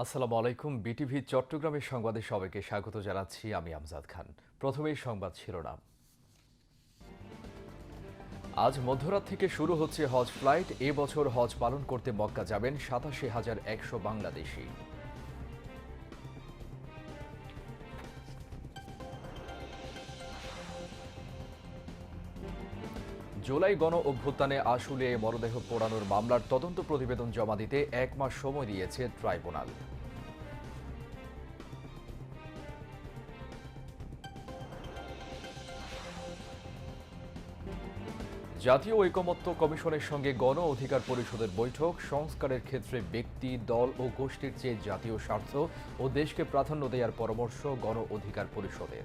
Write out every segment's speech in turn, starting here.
আসসালামু আলাইকুম, বিটিভি চট্টগ্রামের সংবাদে সবাইকে স্বাগত জানাচ্ছি, আমি আমজাদ খান। প্রথমেই সংবাদ শিরোনাম। আজ মধ্যরাত থেকে শুরু হচ্ছে হজ ফ্লাইট এবছর হজ পালন করতে মক্কা যাবেন সাতাশি হাজার একশো বাংলাদেশি। জুলাই গণ অভ্যুত্থানে আশুলে মরদেহ পোড়ানোর মামলার তদন্ত প্রতিবেদন জমা দিতে এক মাস সময় দিয়েছে ট্রাইব্যুনাল। জাতীয় ঐকমত্য কমিশনের সঙ্গে গণ অধিকার পরিষদের বৈঠক, সংস্কারের ক্ষেত্রে ব্যক্তি, দল ও গোষ্ঠীর চেয়ে জাতীয় স্বার্থ ও দেশকে প্রাধান্য দেওয়ার পরামর্শ গণ অধিকার পরিষদের।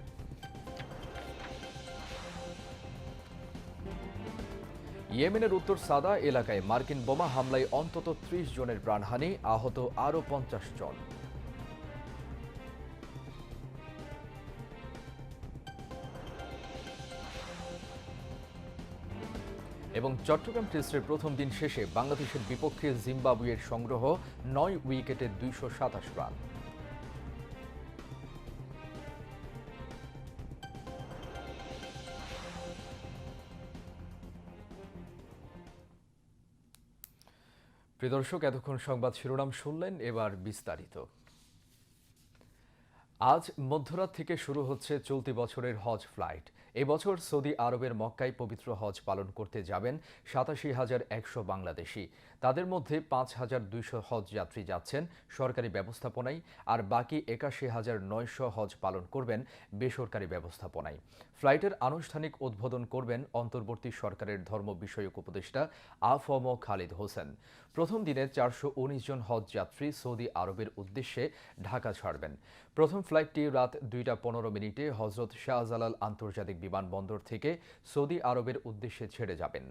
ইয়েমেনের উত্তর সাদা এলাকায় মার্কিন বোমা হামলায় অন্তত ত্রিশ জনের প্রাণহানি, আহত আরও পঞ্চাশ জন। এবং চট্টগ্রাম টেস্টের প্রথম দিন শেষে বাংলাদেশের বিপক্ষে জিম্বাবুয়ের সংগ্রহ নয় উইকেটে দুইশো সাতাশ রান। প্রিয় দর্শক, এতক্ষণ সংবাদ শিরোনাম শুনলেন, এবার বিস্তারিত। আজ মধ্যরাত থেকে শুরু হচ্ছে চলতি বছরের হজ ফ্লাইট। এবছর সৌদি আরবের মক্কায় পবিত্র হজ পালন করতে যাবেন সাতাশি হাজার একশো বাংলাদেশি। তাদের মধ্যে পাঁচ হাজার দুইশো হজ যাত্রী যাচ্ছেন সরকারি ব্যবস্থাপনায় আর বাকি একাশি হাজার নয়শো হজ পালন করবেন বেসরকারি ব্যবস্থাপনায়। ফ্লাইটের আনুষ্ঠানিক উদ্বোধন করবেন অন্তর্বর্তী সরকারের ধর্ম বিষয়ক উপদেষ্টা আফম খালিদ হোসেন। প্রথম দিনে চারশো উনিশ জন হজ যাত্রী সৌদি আরবের উদ্দেশ্যে ঢাকা ছাড়বেন। প্রথম ফ্লাইটটি রাত দুইটা পনেরো মিনিটে হজরত শাহজালাল আন্তর্জাতিক বিমানবন্দর থেকে সৌদি আরবের উদ্দেশ্যে ছেড়ে যাবেন।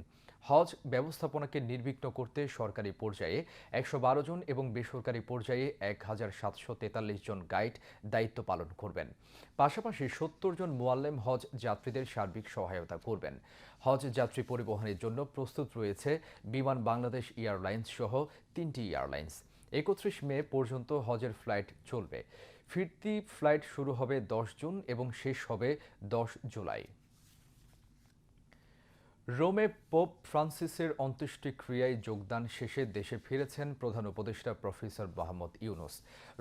হজ ব্যবস্থাপনাকে নির্বিঘ্ন করতে সরকারি পর্যায়ে একশো বারো জন এবং বেসরকারি পর্যায়ে এক হাজার সাতশো তেতাল্লিশ জন গাইড দায়িত্ব পালন করবেন। পাশাপাশি সত্তর জন মোয়াল্লেম হজ যাত্রীদের সার্বিক সহায়তা করবেন। হজ যাত্রী পরিবহনের জন্য প্রস্তুত রয়েছে বিমান বাংলাদেশ এয়ারলাইন্স সহ তিনটি এয়ারলাইন্স। একত্রিশ মে পর্যন্ত হজের ফ্লাইট চলবে। ফিরতি ফ্লাইট শুরু হবে দশ জুন এবং শেষ হবে দশ জুলাই। রোমে পোপ ফ্রান্সিসের অন্ত্যেষ্টিক্রিয়ায় যোগদান শেষে দেশে ফিরেছেন প্রধান উপদেষ্টা প্রফেসর মোহাম্মদ ইউনুস।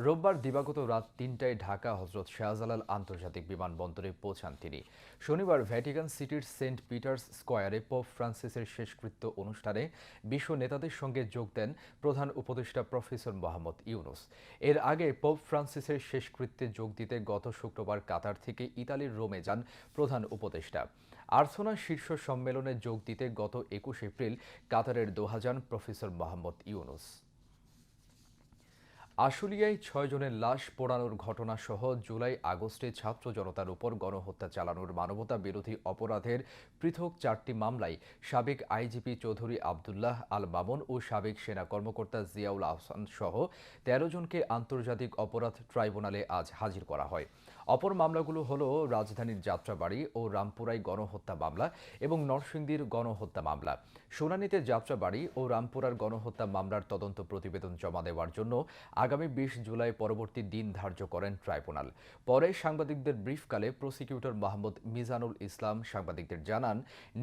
রোববার দিবাগত রাত তিনটায় ঢাকা হজরত শাহজালাল আন্তর্জাতিক বিমানবন্দরে পৌঁছান তিনি। শনিবার ভ্যাটিকান সিটির সেন্ট পিটার্স স্কোয়ারে পোপ ফ্রান্সিসের শেষকৃত্য অনুষ্ঠানে বিশ্ব নেতাদের সঙ্গে যোগ দেন প্রধান উপদেষ্টা প্রফেসর মোহাম্মদ ইউনুস। এর আগে পোপ ফ্রান্সিসের শেষকৃত্যে যোগ দিতে গত শুক্রবার কাতার থেকে ইতালির রোমে যান প্রধান উপদেষ্টা। আর্সোনা শীর্ষ সম্মেলনে যোগ দিতে গত একুশ এপ্রিল কাতারের দোহা যান প্রফেসর মোহাম্মদ ইউনুস। আশুলিয়ায় ছয় জনের লাশ পোড়ানোর ঘটনা সহ জুলাই আগস্টে ছাত্র জনতার উপর গণহত্যা চালানোর মানবতা বিরোধী অপরাধের পৃথক চারটি মামলায় সাবেক আইজিপি চৌধুরী আবদুল্লাহ আল মামুন ও সাবেক সেনা কর্মকর্তা জিয়াউল আহসান সহ তেরো জনকে আন্তর্জাতিক অপরাধ ট্রাইব্যুনালে আজ হাজির করা হয়। অপর মামলাগুলো হল রাজধানীর যাত্রাবাড়ি ও রামপুরায় গণহত্যা মামলা এবং নরসিংদীর গণহত্যা মামলা। শুনানিতে যাত্রাবাড়ি ও রামপুরার গণহত্যা মামলার তদন্ত প্রতিবেদন জমা দেওয়ার জন্য আগামী বিশ জুলাই পরবর্তী দিন ধার্য করেন ট্রাইব্যুনাল। পরে সাংবাদিকদের ব্রিফকালে প্রসিকিউটর মাহমুদ মিজানুল ইসলাম সাংবাদিকদের জানান,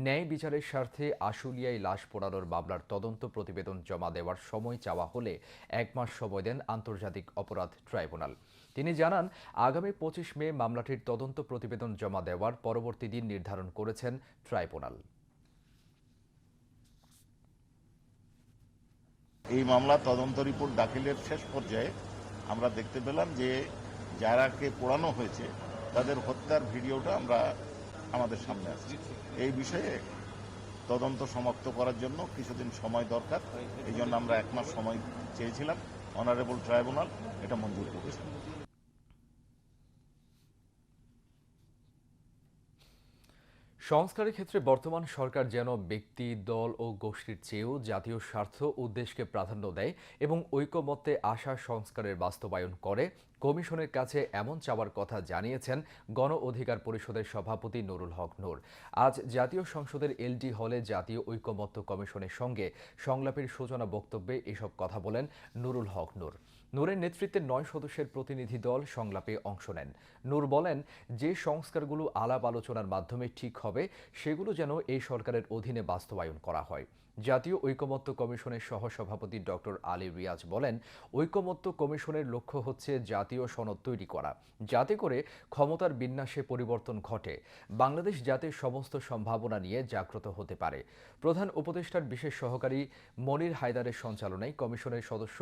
ন্যায় বিচারের স্বার্থে আশুলিয়ায় লাশ পোড়ানোর মামলার তদন্ত প্রতিবেদন জমা দেওয়ার সময় চাওয়া হলে এক মাস সময় দেন আন্তর্জাতিক অপরাধ ট্রাইব্যুনাল। তিনি জানান, আগামী পঁচিশ মে মামলাটির তদন্ত প্রতিবেদন জমা দেওয়ার পরবর্তী দিন নির্ধারণ করেছেন ট্রাইব্যুনাল। এই মামলা তদন্ত রিপোর্ট দাখিলের শেষ পর্যায়ে আমরা দেখতে পেলাম যে যারাকে পোড়ানো হয়েছে, তাদের হত্যার ভিডিওটা আমরা আমাদের সামনে আসছে। এই বিষয়ে তদন্ত সমাপ্ত করার জন্য কিছুদিন সময় দরকার, এই জন্য আমরা এক মাস সময় চেয়েছিলাম। অনারেবল ট্রাইব্যুনাল এটা মঞ্জুর করেছে। সংস্কারের ক্ষেত্রে বর্তমান সরকার যেন ব্যক্তি, দল ও গোষ্ঠীর চেয়েও জাতীয় স্বার্থ উদ্দেশ্যকে প্রাধান্য দেয় এবং ঐকমত্যে আশা সংস্কারের বাস্তবায়ন করে, কমিশনের কাছে এমন চাওয়ার কথা জানিয়েছেন গণ অধিকার পরিষদের সভাপতি নুরুল হক নূর। আজ জাতীয় সংসদের এলডি হলে জাতীয় ঐকমত্য কমিশনের সঙ্গে সংলাপের সূচনা বক্তব্যে এসব কথা বলেন নুরুল হক নূর। নূরের নেতৃত্বে নয় সদস্যের প্রতিনিধি দল সংলাপে অংশ নেন। নূর বলেন, যে সংস্কারগুলো আলাপ আলোচনার মাধ্যমে ঠিক হবে, সেগুলো যেন এই সরকারের অধীনে বাস্তবায়ন করা হয়। জাতীয় ঐকমত্য কমিশনের সহসভাপতি ডক্টর আলী রিয়াজ বলেন, ঐকমত্য কমিশনের লক্ষ্য হচ্ছে জাতীয় সনদ তৈরি করা, যাতে করে ক্ষমতার বিন্যাসে পরিবর্তন ঘটে। বাংলাদেশ যাতে সমস্ত সম্ভাবনা নিয়ে জাগ্রত হতে পারে। প্রধান উপদেষ্টার বিশেষ সহকারী মনির হায়দারের সঞ্চালনায় কমিশনের সদস্য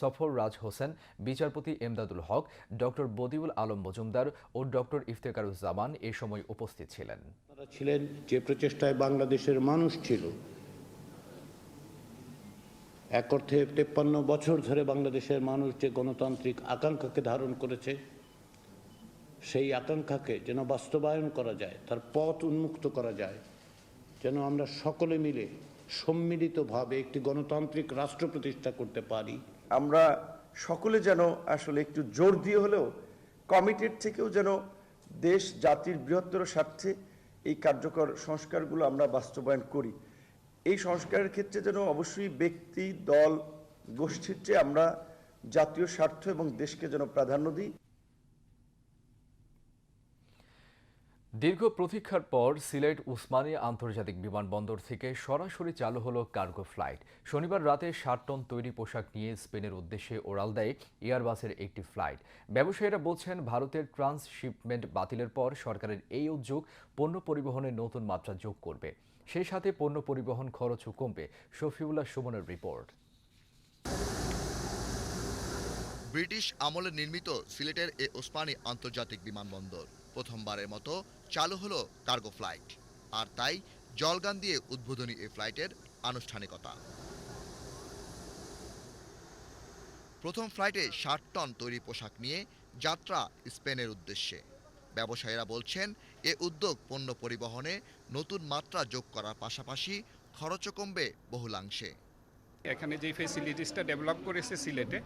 সফর রাজ হোসেন, বিচারপতি এমদাদুল হক, ডক্টর বদিউল আলম মজুমদার ও ডক্টর ইফতেকারুজ্জামান এ সময় উপস্থিত ছিলেন। ছিলেন যে প্রচেষ্টায় বাংলাদেশের মানুষ ছিল এক অর্থে তেপ্পান্ন বছর ধরে বাংলাদেশের মানুষ যে গণতান্ত্রিক আকাঙ্ক্ষাকে ধারণ করেছে, সেই আকাঙ্ক্ষাকে যেন বাস্তবায়ন করা যায়, তার পথ উন্মুক্ত করা যায়, যেন আমরা সকলে মিলে সম্মিলিতভাবে একটি গণতান্ত্রিক রাষ্ট্র প্রতিষ্ঠা করতে পারি। আমরা সকলে যেন আসলে একটু জোর দিয়ে হলেও কমিটেড থেকেও যেন দেশ, জাতির বৃহত্তর স্বার্থে এই কার্যকর সংস্কারগুলো আমরা বাস্তবায়ন করি। এই সংস্কারের ক্ষেত্রে যেন অবশ্যই ব্যক্তি, দল, গোষ্ঠীর চেয়ে আমরা জাতীয় স্বার্থ এবং দেশকে যেন প্রাধান্য দিই। দীর্ঘ প্রতীক্ষার পর সিলেট উসমানী আন্তর্জাতিক বিমানবন্দর থেকে সরাসরি চালু হলো কার্গো ফ্লাইট। শনিবার রাতে ষাট টন তৈরি পোশাক নিয়ে স্পেনের উদ্দেশ্যে ওড়াল দেয় এয়ারবাসের একটি ফ্লাইট। ব্যবসায়ীরা বলছেন, ভারতের ট্রান্সশিপমেন্ট বাতিলের পর সরকারের এই উদ্যোগ পণ্য পরিবহনে নতুন মাত্রা যোগ করবে। সেই সাথে পণ্য পরিবহন খরচও কমবে। শফিউল্লাহ সুমনের রিপোর্ট। ব্রিটিশ আমলে নির্মিত সিলেটের এ ওসমানী আন্তর্জাতিক বিমানবন্দর। প্রথমবারের মতো চালু হলো কার্গো ফ্লাইট। আর তাই জলগান দিয়ে উদ্বোধনী এই ফ্লাইটের আনুষ্ঠানিকতা। প্রথম ফ্লাইটে ষাট টন তৈরি পোশাক নিয়ে যাত্রা স্পেনের উদ্দেশ্যে। ব্যবসায়ীরা বলছেন, এ উদ্যোগ পণ্য পরিবহনে নতুন মাত্রা যোগ করার পাশাপাশি খরচও কমবে বহুলাংশে। এখানে যে ফেসিলিটিসটা ডেভেলপ করেছে সিলেটে,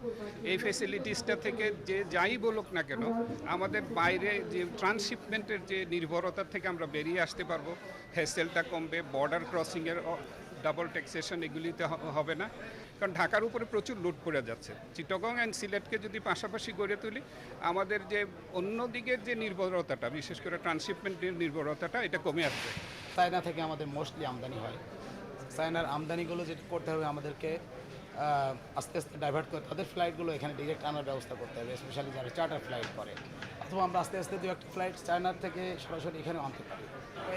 এই ফেসিলিটিসটা থেকে যে যাই বলুক না কেন, আমাদের বাইরে যে ট্রান্সশিপমেন্টের যে নির্ভরতা থেকে আমরা বেরিয়ে আসতে পারব হেসেলটা কমবে বর্ডার ক্রসিংয়ের ডাবল ট্যাক্সেশন এগুলিতে হবে না। কারণ ঢাকার উপরে প্রচুর লুট পড়ে যাচ্ছে। চিটগং অ্যান্ড সিলেটকে যদি পাশাপাশি গড়ে তুলি, আমাদের যে অন্য দিকের যে নির্ভরতাটা, বিশেষ করে ট্রান্সশিপমেন্টের নির্ভরতাটা, এটা কমে আসবে। চায়না থেকে আমাদের মোস্টলি আমদানি হয়। চায়নার আমদানিগুলো যেটা করতে হবে আমাদেরকে আস্তে আস্তে ডাইভার্ট করে, তাদের ফ্লাইটগুলো এখানে ডিরেক্ট আনার ব্যবস্থা করতে হবে স্পেশালি যারা চার্টার ফ্লাইট করে। অথবা আমরা আস্তে আস্তে দু একটা ফ্লাইট চায়নার থেকে সরাসরি এখানে আনতে পারি।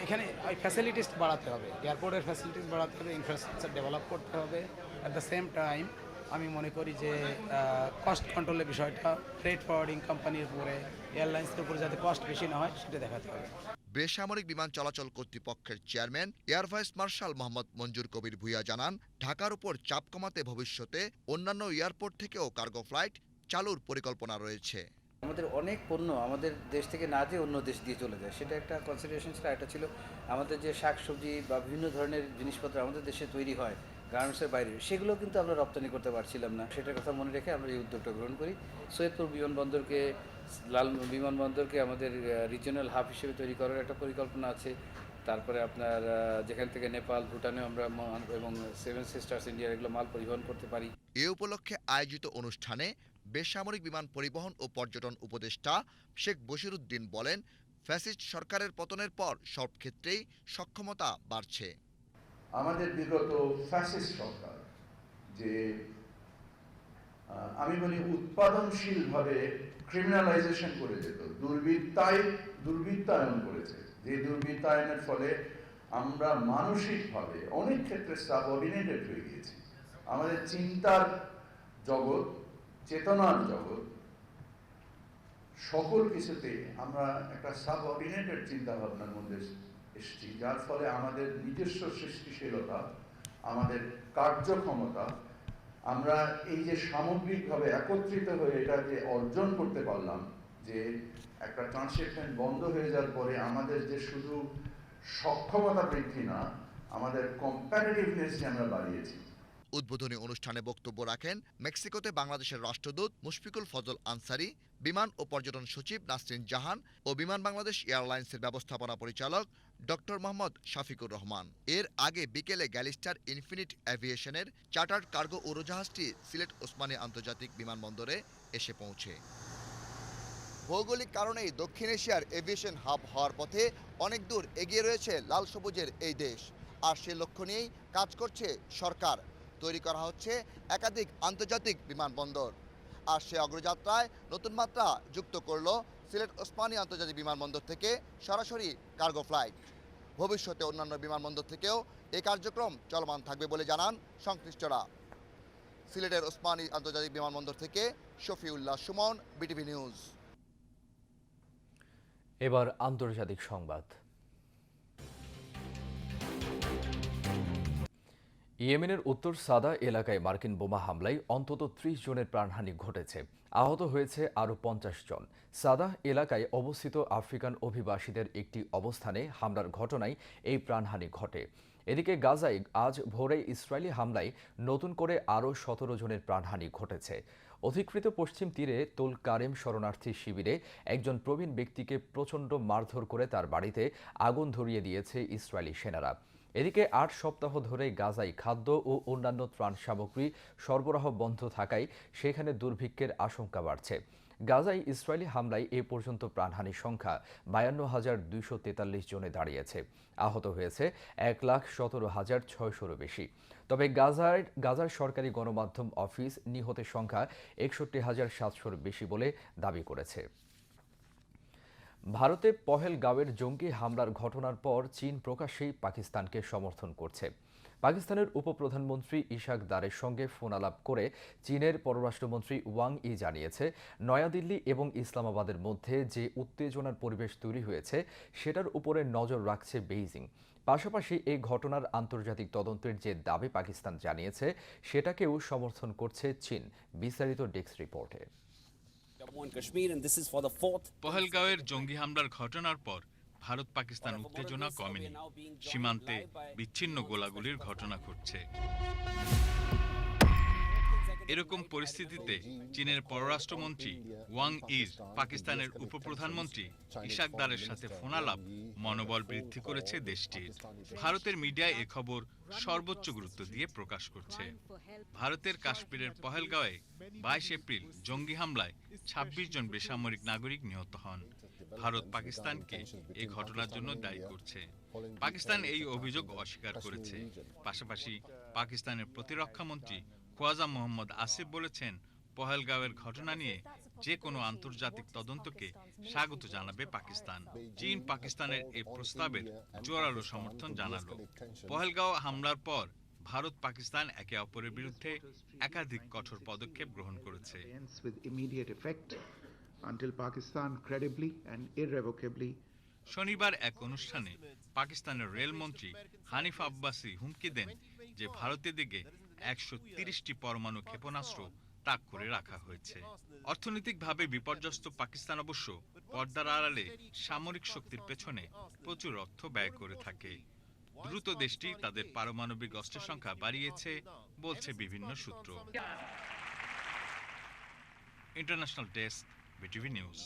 এখানে ফ্যাসিলিটিস বাড়াতে হবে এয়ারপোর্টের ফ্যাসিলিটিস বাড়াতে হবে ইনফ্রাস্ট্রাকচার ডেভেলপ করতে হবে। অ্যাট দ্য সেম টাইম আমি মনে করি যে কস্ট কন্ট্রোলের বিষয়টা ফ্রেড ফরওয়ার্ডিং কোম্পানির উপরে এয়ারলাইন্সের উপরে যাতে কস্ট বেশি না হয় সেটা দেখাতে হবে। বেসামরিক বিমান চলাচল কর্তৃপক্ষের chairman air vice marshal Mohammad Manzur Kabir Bhuiyan জানান ঢাকার উপর চাপ কমাতে ভবিষ্যতে অন্যান্য এয়ারপোর্ট থেকেও কার্গো ফ্লাইট চালুর পরিকল্পনা রয়েছে। আমাদের অনেক পণ্য আমাদের দেশ থেকে না যেয়ে অন্য দেশ দিয়ে চলে যায় সেটা একটা কনসিডারেশন ছিল একটা ছিল। আমাদের যে শাকসবজি বা বিভিন্ন ধরনের জিনিসপত্র আমাদের দেশে তৈরি হয় গার্মেন্টসের বাইরে, সেগুলো কিন্তু আমরা রপ্তানি করতে পারছিলাম না। সেটার কথা মনে রেখে আমরা এই উদ্যোগটা গ্রহণ করি। সৈয়দপুর বিমানবন্দরকে, লাল বিমানবন্দরকে আমাদের রিজিওনাল হাব হিসেবে তৈরি করার একটা পরিকল্পনা আছে। তারপরে আপনার যেখান থেকে নেপাল ভুটানে আমরা এবং সেভেন সিস্টার্স ইন্ডিয়ার এগুলো মাল পরিবহন করতে পারি। এ উপলক্ষে আয়োজিত অনুষ্ঠানে বেসামরিক বিমান পরিবহন ও পর্যটন উপদেষ্টা শেখ বশিরুদ্দিন বলেন, ফ্যাসিস্ট সরকারের পতনের পর সব ক্ষেত্রেই সক্ষমতা বাড়ছে। আমাদের বিগত ফ্যাসিস্ট সরকার, যে আমি বলি উৎপাদনশীলভাবে ক্রিমিনালাইজেশন করে যেত, দুর্বৃত্তায়, দুর্বৃত্তায়ন করেছে। যে দুর্বৃত্তায়নের ফলে আমরা মানসিকভাবে অনেক ক্ষেত্রে সাবঅর্ডিনেটেড হয়ে গিয়েছি। আমাদের চিন্তার জগৎ, চেতনার জগৎ, সকল কিছুতে আমরা একটা সাবঅর্ডিনেটেড চিন্তা ভাবনার মধ্যে এসেছি যার ফলে আমাদের নিজস্ব সৃষ্টিশীলতা, আমাদের কার্যক্ষমতা, আমরা এই যে সামগ্রিকভাবে একত্রিত হয়ে এটা যে অর্জন করতে পারলাম, যে একটা ট্রান্সশিপমেন্ট বন্ধ হয়ে যাওয়ার পরে আমাদের যে শুধু সক্ষমতা বৃদ্ধি না, আমাদের কম্প্যারিটিভনেস আমরা বাড়িয়েছি। উদ্বোধনী অনুষ্ঠানে বক্তব্য রাখেন মেক্সিকোতে বাংলাদেশের রাষ্ট্রদূত মুশফিকুল ফজল আনসারি, বিমান ও পর্যটন সচিব নাসরিন জাহান ও বিমান বাংলাদেশ এয়ারলাইন্সের ব্যবস্থাপনা পরিচালক ডক্টর মোহাম্মদ শাফিকুর রহমান। এর আগে বিকেলে গ্যালিস্টার ইনফিনিট অ্যাভিয়েশনের চার্টার্ড কার্গো উড়োজাহাজটি সিলেট ওসমানী আন্তর্জাতিক বিমানবন্দরে এসে পৌঁছে। ভৌগোলিক কারণেই দক্ষিণ এশিয়ার এভিয়েশন হাব হওয়ার পথে অনেক দূর এগিয়ে রয়েছে লাল সবুজের এই দেশ। আর সে লক্ষ্য নিয়েই কাজ করছে সরকার। তৈরি করা হচ্ছে একাধিক আন্তর্জাতিক বিমানবন্দর। আর সে অগ্রযাত্রায় নতুন মাত্রা যুক্ত করল সিলেট ওসমানী আন্তর্জাতিক বিমানবন্দর থেকে সরাসরি কার্গো ফ্লাইট। ভবিষ্যতে অন্যান্য বিমানবন্দর থেকেও এই কার্যক্রম চলমান থাকবে বলে জানান সংশ্লিষ্টরা। সিলেটের ওসমানী আন্তর্জাতিক বিমানবন্দর থেকে শফিউল্লাহ সুমন, বিটিভি নিউজ। এবার আন্তর্জাতিক সংবাদ। ইয়েমেনের উত্তর সাদা এলাকায় মার্কিন বোমা হামলায় অন্তত ত্রিশ জনের প্রাণহানি ঘটেছে। আহত হয়েছে আরও পঞ্চাশ জন। সাদা এলাকায় অবস্থিত আফ্রিকান অভিবাসীদের একটি অবস্থানে হামলার ঘটনায় এই প্রাণহানি ঘটে। এদিকে গাজায় আজ ভোরে ইসরায়েলি হামলায় নতুন করে আরও সতেরো জনের প্রাণহানি ঘটেছে। অধিকৃত পশ্চিম তীরে তুল কারেম শরণার্থী শিবিরে একজন প্রবীণ ব্যক্তিকে প্রচণ্ড মারধর করে তার বাড়িতে আগুন ধরিয়ে দিয়েছে ইসরায়েলি সেনারা। এদিকে আট সপ্তাহ ধরে গাজায় খাদ্য ও অন্যান্য ত্রাণ সামগ্রী সরবরাহ বন্ধ থাকায় সেখানে দুর্ভিক্ষের আশঙ্কা বাড়ছে। গাজায় ইসরায়েলি হামলায় এ পর্যন্ত প্রাণহানির সংখ্যা বায়ান্ন হাজার দুইশো তেতাল্লিশ জনে দাঁড়িয়েছে। আহত হয়েছে এক লাখ সতেরো হাজার ছয়শোরও বেশি। তবে গাজার গাজার সরকারি গণমাধ্যম অফিস নিহতের সংখ্যা একষট্টি হাজার সাতশোর বেশি বলে দাবি করেছে। ভারতে পহেলগাঁওয়ের জঙ্গি হামলার ঘটনার পর চীন প্রকাশ্যেই পাকিস্তানকে সমর্থন করছে। পাকিস্তানের উপপ্রধানমন্ত্রী ইশাক দারের সঙ্গে ফোনালাপ করে চীনের পররাষ্ট্রমন্ত্রী ওয়াং ই জানিয়েছে, নয়াদিল্লি এবং ইসলামাবাদের মধ্যে যে উত্তেজনার পরিবেশ তৈরি হয়েছে, সেটার উপরে নজর রাখছে বেইজিং। পাশাপাশি এই ঘটনার আন্তর্জাতিক তদন্তের যে দাবি পাকিস্তান জানিয়েছে, সেটাকেও সমর্থন করছে চীন, বিস্তারিত ডেস্ক রিপোর্টে। পহেলগাঁওয়ের জঙ্গি হামলার ঘটনার পর ভারত পাকিস্তান উত্তেজনা কমেনি। সীমান্তে বিচ্ছিন্ন গোলাগুলির ঘটনা ঘটছে। এরকম পরিস্থিতিতে চীনের পররাষ্ট্রমন্ত্রী ওয়াং ইজ পাকিস্তানের উপপ্রধানমন্ত্রী ইশাকদারের সাথে ফোনালাপ মনোবল বৃদ্ধি করেছে দেশটির। ভারতের মিডিয়ায় এ খবর সর্বোচ্চ গুরুত্ব দিয়ে প্রকাশ করছে। ভারতের কাশ্মীরের পহেলগাঁওয়ে বাইশ এপ্রিল জঙ্গি হামলায় ২৬ জন বেসামরিক নাগরিক নিহত হন। ভারত পাকিস্তানকে এই ঘটনার জন্য দায়ী করছে। পাকিস্তান এই অভিযোগ অস্বীকার করেছে। পাশাপাশি পাকিস্তানের প্রতিরক্ষা মন্ত্রী খোয়াজা মোহাম্মদ আসিফ বলেছেন, পহেলগাঁওয়ের ঘটনা নিয়ে যে কোনো আন্তর্জাতিক তদন্তকে স্বাগত জানাবে পাকিস্তান। চীন পাকিস্তানের এই প্রস্তাবের জোরালো সমর্থন জানালো। পহেলগাঁও হামলার পর ভারত পাকিস্তান একে অপরের বিরুদ্ধে একাধিক কঠোর পদক্ষেপ গ্রহণ করেছে। শনিবার এক অনুষ্ঠানে পাকিস্তানের রেলমন্ত্রী হানিফ আব্বাসি হুমকি দেন যে ভারতের দিকে একশো তিরিশটি পরমাণু ক্ষেপণাস্ত্র তাক করে রাখা হয়েছে। অর্থনৈতিকভাবে বিপর্যস্ত পাকিস্তান অবশ্য পর্দার আড়ালে সামরিক শক্তির পেছনে প্রচুর অর্থ ব্যয় করে থাকে। দ্রুত দেশটি তাদের পারমাণবিক অস্ত্রের সংখ্যা বাড়িয়েছে বলছে বিভিন্ন সূত্র। International desk, BTV news.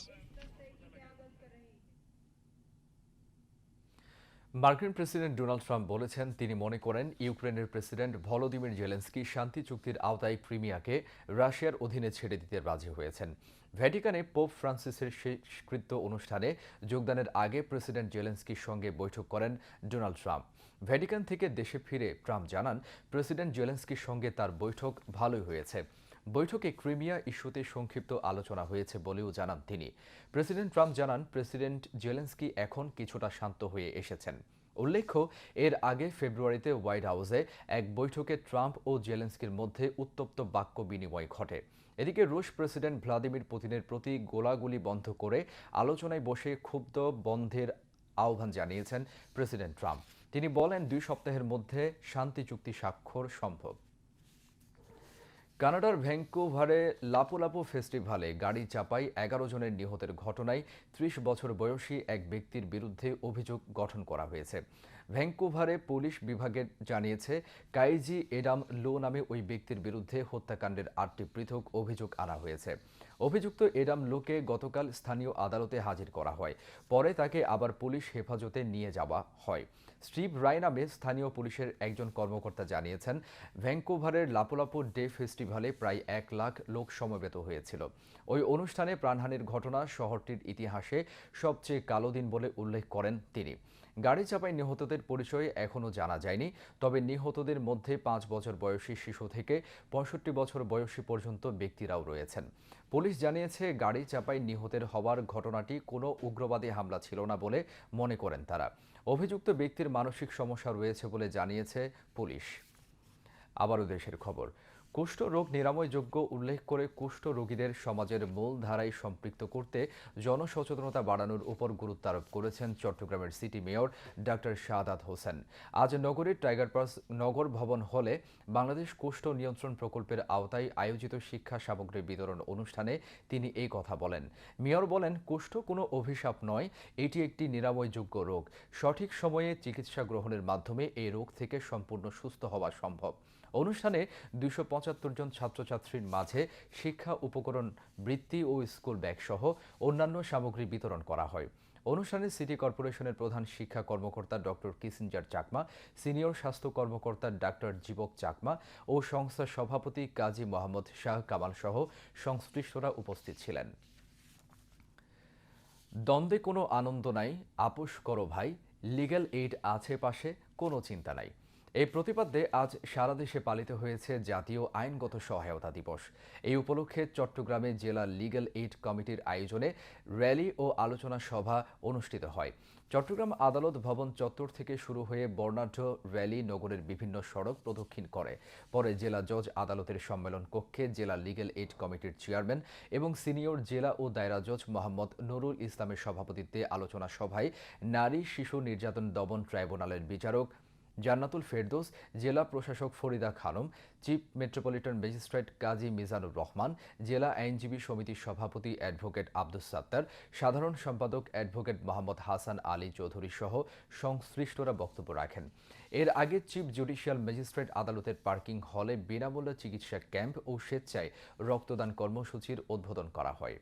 মার্কিন প্রেসিডেন্ট ডোনাল্ড ট্রাম্প বলেছেন তিনি মনে করেন ইউক্রেনের প্রেসিডেন্ট ভলোদিমির জেলেন্সকি শান্তি চুক্তির আওতায় ক্রিমিয়াকে রাশিয়ার অধীনে ছেড়ে দিতে রাজি হয়েছেন। ভ্যাটিকানে পোপ ফ্রান্সিসের শেষকৃত্য অনুষ্ঠানে যোগদানের আগে প্রেসিডেন্ট জেলেন্সকির সঙ্গে বৈঠক করেন ডোনাল্ড ট্রাম্প। ভ্যাটিকান থেকে দেশে ফিরে ট্রাম্প জানান, প্রেসিডেন্ট জেলেন্সকির সঙ্গে তার বৈঠক ভালোই হয়েছে। বৈঠকে ক্রিমিয়া ইস্যুতে সংক্ষিপ্ত আলোচনা হয়েছে বলেও জানান তিনি। প্রেসিডেন্ট ট্রাম্প জানান, প্রেসিডেন্ট জেলেন্সকি এখন কিছুটা শান্ত হয়ে এসেছেন। উল্লেখ্য, এর আগে ফেব্রুয়ারিতে হোয়াইট হাউসে এক বৈঠকে ট্রাম্প ও জেলেন্সকির মধ্যে উত্তপ্ত বাক্য বিনিময় ঘটে। এদিকে রুশ প্রেসিডেন্ট ভ্লাদিমির পুতিনের প্রতি গোলাগুলি বন্ধ করে আলোচনায় বসে ক্ষুব্ধ বন্ধের আহ্বান জানিয়েছেন প্রেসিডেন্ট ট্রাম্প। তিনি বলেন, দুই সপ্তাহের মধ্যে শান্তি চুক্তি স্বাক্ষর সম্ভব। কানাডার ভ্যাঙ্কুভারে লাপোলাপো ফেস্টিভালে গাড়ি চাপাই এগারো জনের নিহতের ঘটনায় ত্রিশ বছর বয়সী এক ব্যক্তির বিরুদ্ধে অভিযোগ গঠন করা হয়েছে। ভ্যাঙ্কুভারে পুলিশ বিভাগের জানিয়েছে, কাইজি এডাম লো নামে ওই ব্যক্তির বিরুদ্ধে হত্যাকাণ্ডের আটটি পৃথক অভিযোগ আনা হয়েছে। অভিযুক্ত এডাম লোকে গতকাল স্থানীয় আদালতে হাজির করা হয়। পরে তাকে আবার পুলিশ হেফাজতে নিয়ে যাওয়া হয়। স্টিভ রায় নামে স্থানীয় পুলিশের একজন কর্মকর্তা জানিয়েছেন, ভ্যাঙ্কুভারের লাপোলাপো ডে ফেস্টিভ্যালে প্রায় এক লাখ লোক সমবেত হয়েছিল। ওই অনুষ্ঠানে প্রাণহানির ঘটনা শহরটির ইতিহাসে সবচেয়ে কালো দিন বলে উল্লেখ করেন তিনি। গাড়ি চাপায় নিহতদের পরিচয় এখনও জানা যায়নি। তবে নিহতদের মধ্যে পাঁচ বছর বয়সী শিশু থেকে পঁয়ষট্টি বছর বয়সী পর্যন্ত ব্যক্তিরাও রয়েছেন। পুলিশ জানিয়েছে, গাড়ি চাপায় নিহতের হওয়ার ঘটনাটি কোনো উগ্রবাদী হামলা ছিল না বলে মনে করেন তারা। অভিযুক্ত ব্যক্তির মানসিক সমস্যা রয়েছে বলে জানিয়েছে পুলিশ। আবারও দেশের খবর। কুষ্ঠ রোগ নিরাময়যোগ্য উল্লেখ করে কুষ্ঠ রোগীদের সমাজের মূল ধারায় সম্পৃক্ত করতে জনসচেতনতা বাড়ানোর উপর গুরুত্ব আরোপ করেছেন চট্টগ্রামের city mayor doctor Shahadat Hossain. আজ নগরীর টাইগার পাস নগর ভবন হলে বাংলাদেশ কুষ্ঠ নিয়ন্ত্রণ প্রকল্পের আওতায় আয়োজিত শিক্ষা সামগ্রী বিতরণ অনুষ্ঠানে তিনি এই কথা বলেন। মেয়র বলেন, কুষ্ঠ কোনো অভিশাপ নয়, এটি একটি নিরাময়যোগ্য রোগ। সঠিক সময়ে চিকিৎসা গ্রহণের মাধ্যমে এই রোগ থেকে সম্পূর্ণ সুস্থ হওয়া সম্ভব। অনুষ্ঠানে দুইশো পঁচাত্তর জন ছাত্রছাত্রীর মাঝে শিক্ষা, উপকরণ, বৃত্তি ও স্কুল ব্যাগ সহ অন্যান্য সামগ্রী বিতরণ করা হয়। অনুষ্ঠানে সিটি কর্পোরেশনের প্রধান শিক্ষা কর্মকর্তা ডক্টর কিসিঞ্জার চাকমা, সিনিয়র স্বাস্থ্য কর্মকর্তা ডাক্তার জীবক চাকমা ও সংস্থার সভাপতি কাজী মোহাম্মদ শাহ কামাল সহ সংশ্লিষ্টরা উপস্থিত ছিলেন। দ্বন্দ্বে কোনো আনন্দ নাই, আপোষ করো ভাই লিগ্যাল এইড আছে পাশে, কোনো চিন্তা নাই। এই প্রতিপাদ্যে আজ সারা দেশে পালিত হয়েছে জাতীয় আইনগত সহায়তা দিবস। এই উপলক্ষে চট্টগ্রামে জেলা লিগ্যাল এইড কমিটির আয়োজনে র্যালি ও আলোচনা সভা অনুষ্ঠিত হয়। চট্টগ্রাম আদালত ভবন চত্বর থেকে শুরু হয়ে বর্ণাঢ্য র্যালি নগরের বিভিন্ন সড়ক প্রদক্ষিণ করে। পরে জেলা জজ আদালতের সম্মেলন কক্ষে জেলা লিগ্যাল এইড কমিটির চেয়ারম্যান এবং সিনিয়র জেলা ও দায়রা জজ মোহাম্মদ নুরুল ইসলামের সভাপতিত্বে আলোচনা সভায় নারী, শিশু নির্যাতন দমন ট্রাইব্যুনালের বিচারক জান্নাতুল ফেরদৌস, জেলা প্রশাসক Farida Khanam, chief metropolitan magistrate Kazi Mizanur Rahman, জেলা আইনজীবী সমিতির সভাপতি অ্যাডভোকেট আব্দুস সাত্তার, সাধারণ সম্পাদক অ্যাডভোকেট মোহাম্মদ হাসান আলী চৌধুরী সহ সংশ্লিষ্টরা বক্তব্য রাখেন। এর আগে চিফ জুডিশিয়াল ম্যাজিস্ট্রেট আদালতের পার্কিং হলে বিনামূল্যে চিকিৎসা ক্যাম্প ও স্বেচ্ছায় রক্তদান কর্মসূচির উদ্বোধন করা হয়।